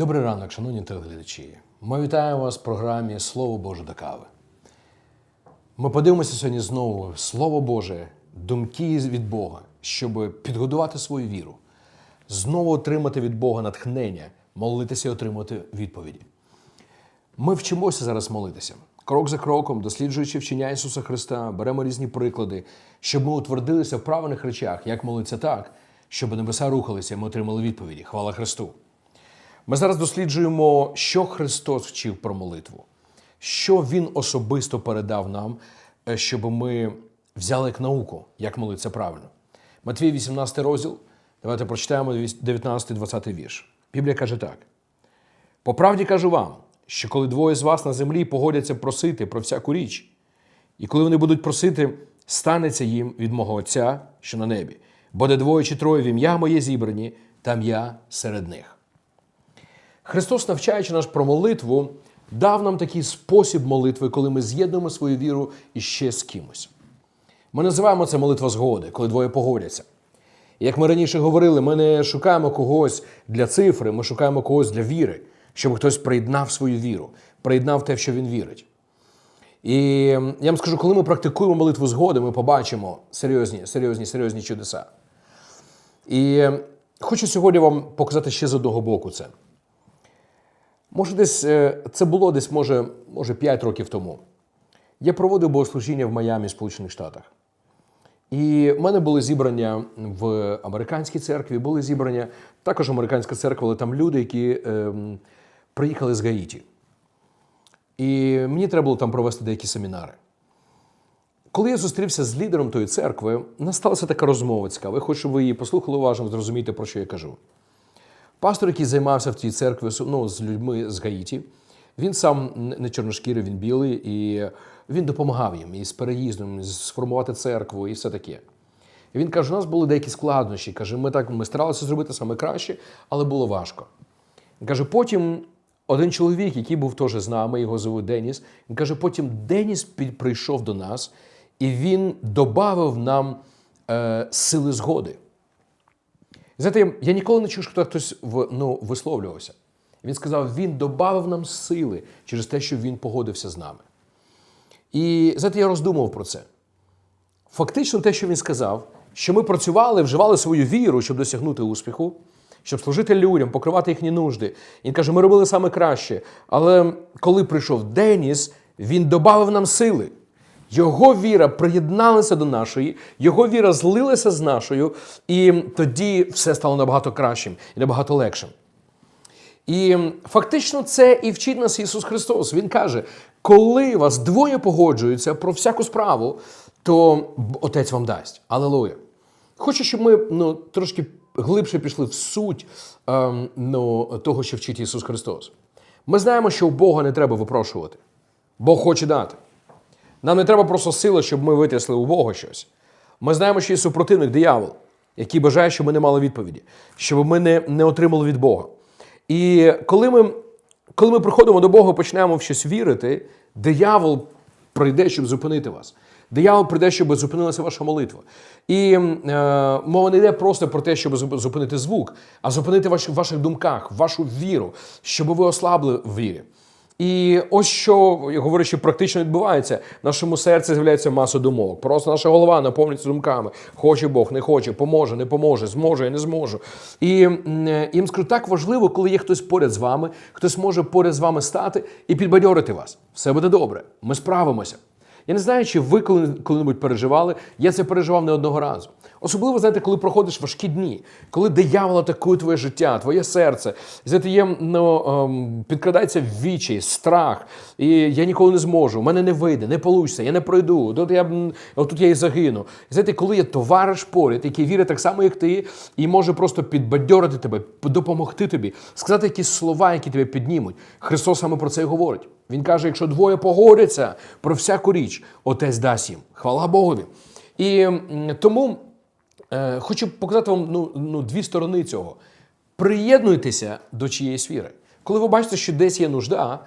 Добрий ранок, шановні телеглядачі. Ми вітаємо вас в програмі Слово Боже до кави. Ми подивимося сьогодні знову Слово Боже, думки від Бога, щоб підгодувати свою віру, знову отримати від Бога натхнення, молитися і отримати відповіді. Ми вчимося зараз молитися. Крок за кроком, досліджуючи вчення Ісуса Христа, беремо різні приклади, щоб ми утвердилися в правильних речах, як молитися так, щоб небеса рухалися і ми отримали відповіді. Хвала Христу! Ми зараз досліджуємо, що Христос вчив про молитву, що Він особисто передав нам, е, щоб ми взяли як науку, як молитися правильно. Матвій, 18 розділ. Давайте прочитаємо 19-20 вірш. Біблія каже так: по правді кажу вам, що коли двоє з вас на землі погодяться просити про всяку річ, і коли вони будуть просити, станеться їм від мого Отця, що на небі, бо де двоє чи троє в ім'я моє зібрані, там я серед них. Христос, навчаючи нас про молитву, дав нам такий спосіб молитви, коли ми з'єднуємо свою віру іще з кимось. Ми називаємо це молитва згоди, коли двоє погодяться. Як ми раніше говорили, ми не шукаємо когось для цифри, ми шукаємо когось для віри, щоб хтось приєднав свою віру, приєднав те, в що він вірить. І я вам скажу, коли ми практикуємо молитву згоди, ми побачимо серйозні, серйозні, серйозні чудеса. І хочу сьогодні вам показати ще з одного боку це. Може, десь е, це було десь, може, може 5 років тому. Я проводив богослужіння в Майамі, Сполучених Штатах. І в мене були зібрання в американській церкві, були зібрання також американська церква, але там люди, які е, приїхали з Гаїті. І мені треба було там провести деякі семінари. Коли я зустрівся з лідером тої церкви, у нас сталася така розмова цікава. Я хочу, щоб ви її послухали уважно, зрозумієте, про що я кажу. Пастор, який займався в тій церкві ну, з людьми з Гаїті, він сам не чорношкірий, він білий, і він допомагав їм із переїздом, сформувати церкву і все таке. І він каже: у нас були деякі складнощі. Каже, ми так ми старалися зробити саме краще, але було важко. Він каже, потім один чоловік, який був теж з нами, його звуть Деніс, він каже, потім Деніс прийшов до нас, і він додав нам е, сили згоди. Знаєте, я ніколи не чув, що хтось ну, висловлювався. Він сказав, він додав нам сили через те, що він погодився з нами. І знаєте, я роздумував про це. Фактично, те, що він сказав, що ми працювали, вживали свою віру, щоб досягнути успіху, щоб служити людям, покривати їхні нужди. Він каже, ми робили саме краще. Але коли прийшов Деніс, він додав нам сили. Його віра приєдналася до нашої, його віра злилася з нашою, і тоді все стало набагато кращим і набагато легшим. І фактично це і вчить нас Ісус Христос. Він каже: коли вас двоє погоджуються про всяку справу, то Отець вам дасть. Алелуя. Хочу, щоб ми ну, трошки глибше пішли в суть ем, ну, того, що вчить Ісус Христос. Ми знаємо, що у Бога не треба випрошувати. Бог хоче дати. Нам не треба просто сила, щоб ми витрясли у Бога щось. Ми знаємо, що є супротивник диявол, який бажає, щоб ми не мали відповіді, щоб ми не, не отримали від Бога. І коли ми, коли ми приходимо до Бога, почнемо в щось вірити, диявол прийде, щоб зупинити вас. Диявол прийде, щоб зупинилася ваша молитва. І е, мова не йде просто про те, щоб зупинити звук, а зупинити ваш, в ваших думках, вашу віру, щоб ви ослабли в вірі. І ось що я говорю, що практично відбувається. В нашому серці з'являється маса думок. Просто наша голова наповнюється думками. Хоче Бог, не хоче, поможе, не поможе, зможе, я не зможу. І їм скажу, так важливо, коли є хтось поряд з вами, хтось може поряд з вами стати і підбадьорити вас. Все буде добре. Ми справимося. Я не знаю, чи ви коли- коли-небудь переживали. Я це переживав не одного разу. Особливо, знаєте, коли проходиш важкі дні, коли диявол атакує твоє життя, твоє серце. Знаєте, є, ну, ем, підкрадається вічі, страх. І я ніколи не зможу, у мене не вийде, не вийде, я не пройду. Тут я, м, отут я і загину. Знаєте, коли є товариш поряд, який вірить так само, як ти, і може просто підбадьорити тебе, допомогти тобі, сказати якісь слова, які тебе піднімуть. Христос саме про це і говорить. Він каже: якщо двоє погодяться про всяку річ, отець дасть їм. Хвала Богові. І тому е, хочу показати вам ну, ну, дві сторони цього. Приєднуйтеся до чиєїсь віри. Коли ви бачите, що десь є нужда,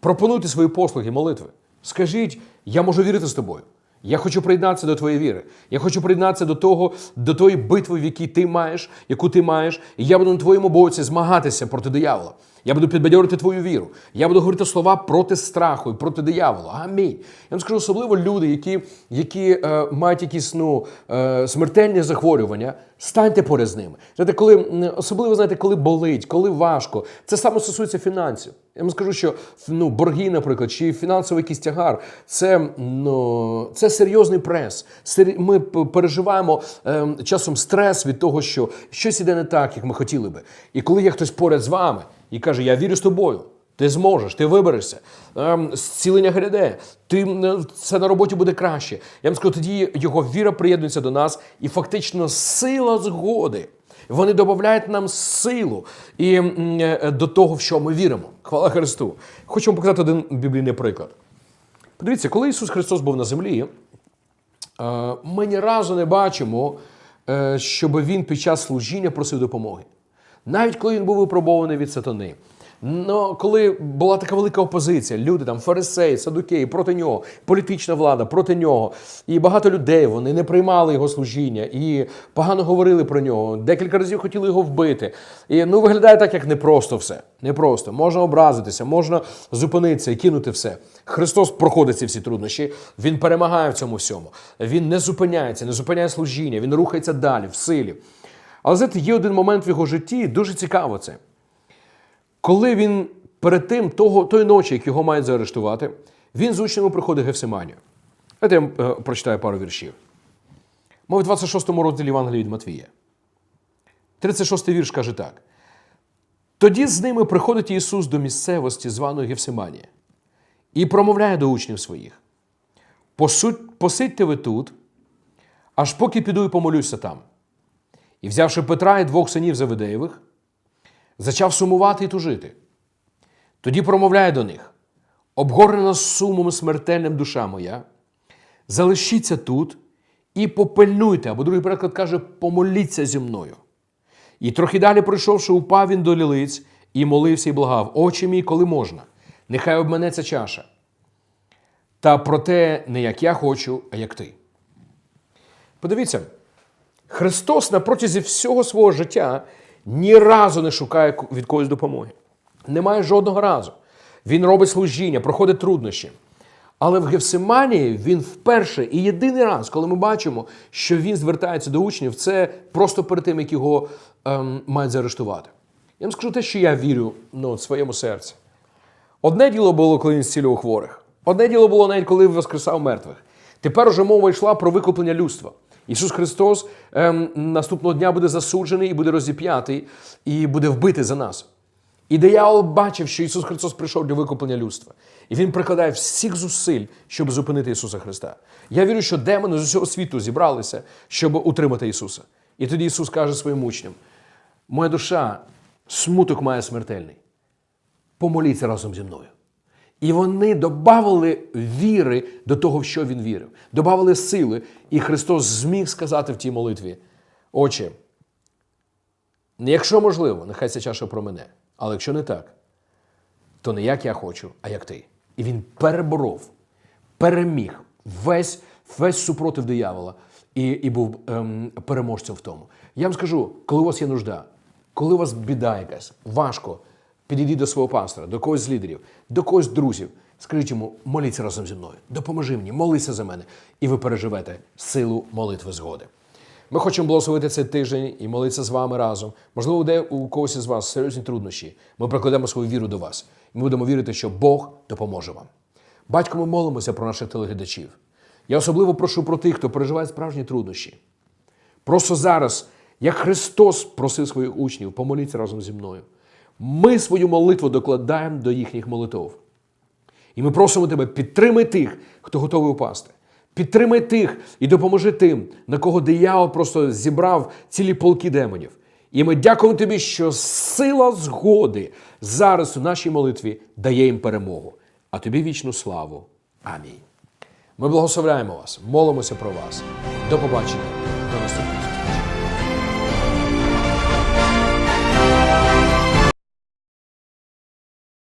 пропонуйте свої послуги, молитви. Скажіть, я можу вірити з тобою. Я хочу приєднатися до твоєї віри. Я хочу приєднатися до того, до тої битви, в якій ти маєш, яку ти маєш, і я буду на твоєму боці змагатися проти диявола. Я буду підбадьорити твою віру. Я буду говорити слова проти страху і проти диявола. Амінь. Я вам скажу, особливо люди, які, які е, мають якісь ну, е, смертельні захворювання, станьте поряд з ними. Знаєте, коли, особливо знаєте, коли болить, коли важко. Це саме стосується фінансів. Я вам скажу, що ну, борги, наприклад, чи фінансовий якийсь тягар, це, ну, це серйозний прес. Ми переживаємо ем, часом стрес від того, що щось іде не так, як ми хотіли би. І коли є хтось поряд з вами і каже, я вірю з тобою. Ти зможеш, ти виберешся, ем, зцілення гряде, ти це на роботі буде краще. Я вам скажу, тоді його віра приєднується до нас, і фактично сила згоди. Вони додають нам силу і е, до того, в що ми віримо. Хвала Христу. Хочу вам показати один біблійний приклад. Подивіться, коли Ісус Христос був на землі, е, ми ні разу не бачимо, е, щоб він під час служіння просив допомоги. Навіть коли він був випробований від сатани. Ну, коли була така велика опозиція, люди там, фарисеї, садукеї проти нього, політична влада проти нього, і багато людей вони не приймали його служіння і погано говорили про нього. Декілька разів хотіли його вбити. І ну виглядає так, як непросто все. Непросто. Можна образитися, можна зупинитися і кинути все. Христос проходить ці всі труднощі. Він перемагає в цьому всьому. Він не зупиняється, не зупиняє служіння, він рухається далі в силі. Але знаєте, є один момент в його житті, дуже цікаво це. Коли він перед тим, того, тої ночі, як його мають заарештувати, він з учнями приходить в Гефсиманію. Я вам е, прочитаю пару віршів. Ми в 26-му розділі Євангелія від Матвія. 36-й вірш каже так. Тоді з ними приходить Ісус до місцевості, званої Гефсиманія, і промовляє до учнів своїх: Посидьте ви тут, аж поки піду і помолюся там. І взявши Петра і двох синів Завидеєвих, зачав сумувати і тужити. Тоді промовляє до них: обгорнена сумом смертельним душа моя, залишіться тут і попильнуйте, або другий переклад каже, помоліться зі мною. І трохи далі пройшовши, упав він до лілиць і молився і благав, очі мій, коли можна, нехай обменеться чаша. Та проте не як я хочу, а як ти. Подивіться, Христос на протязі всього свого життя ні разу не шукає від когось допомоги. Немає жодного разу. Він робить служіння, проходить труднощі. Але в Гефсиманії він вперше і єдиний раз, коли ми бачимо, що він звертається до учнів, це просто перед тим, як його ем, мають заарештувати. Я вам скажу те, що я вірю ну, в своєму серці. Одне діло було, коли він зцілював хворих. Одне діло було навіть коли воскресав мертвих. Тепер уже мова йшла про викуплення людства. Ісус Христос ем, наступного дня буде засуджений і буде розіп'ятий, і буде вбитий за нас. І диявол бачив, що Ісус Христос прийшов для викуплення людства. І Він прикладає всіх зусиль, щоб зупинити Ісуса Христа. Я вірю, що демони з усього світу зібралися, щоб утримати Ісуса. І тоді Ісус каже своїм учням: Моя душа, смуток має смертельний. Помоліться разом зі мною. І вони додавали віри до того, в що він вірив, додавали сили, і Христос зміг сказати в тій молитві: Отче, якщо можливо, нехай ця чаша про мене, але якщо не так, то не як я хочу, а як ти. І він переборов, переміг весь, весь супротив диявола і, і був ем, переможцем в тому. Я вам скажу, коли у вас є нужда, коли у вас біда якась, важко, підійдіть до свого пастора, до когось з лідерів, до когось з друзів. Скажіть йому, моліться разом зі мною, допоможи мені, молися за мене, і ви переживете силу молитви згоди. Ми хочемо благословити цей тиждень і молитися з вами разом. Можливо, де у когось із вас серйозні труднощі. Ми прикладемо свою віру до вас. І ми будемо вірити, що Бог допоможе вам. Батько, ми молимося про наших телеглядачів. Я особливо прошу про тих, хто переживає справжні труднощі. Просто зараз, як Христос просив своїх учнів, помоліться разом зі мною. Ми свою молитву докладаємо до їхніх молитв. І ми просимо тебе, підтримай тих, хто готовий упасти. Підтримай тих і допоможи тим, на кого диявол просто зібрав цілі полки демонів. І ми дякуємо тобі, що сила згоди зараз у нашій молитві дає їм перемогу. А тобі вічну славу. Амінь. Ми благословляємо вас, молимося про вас. До побачення, до наступного.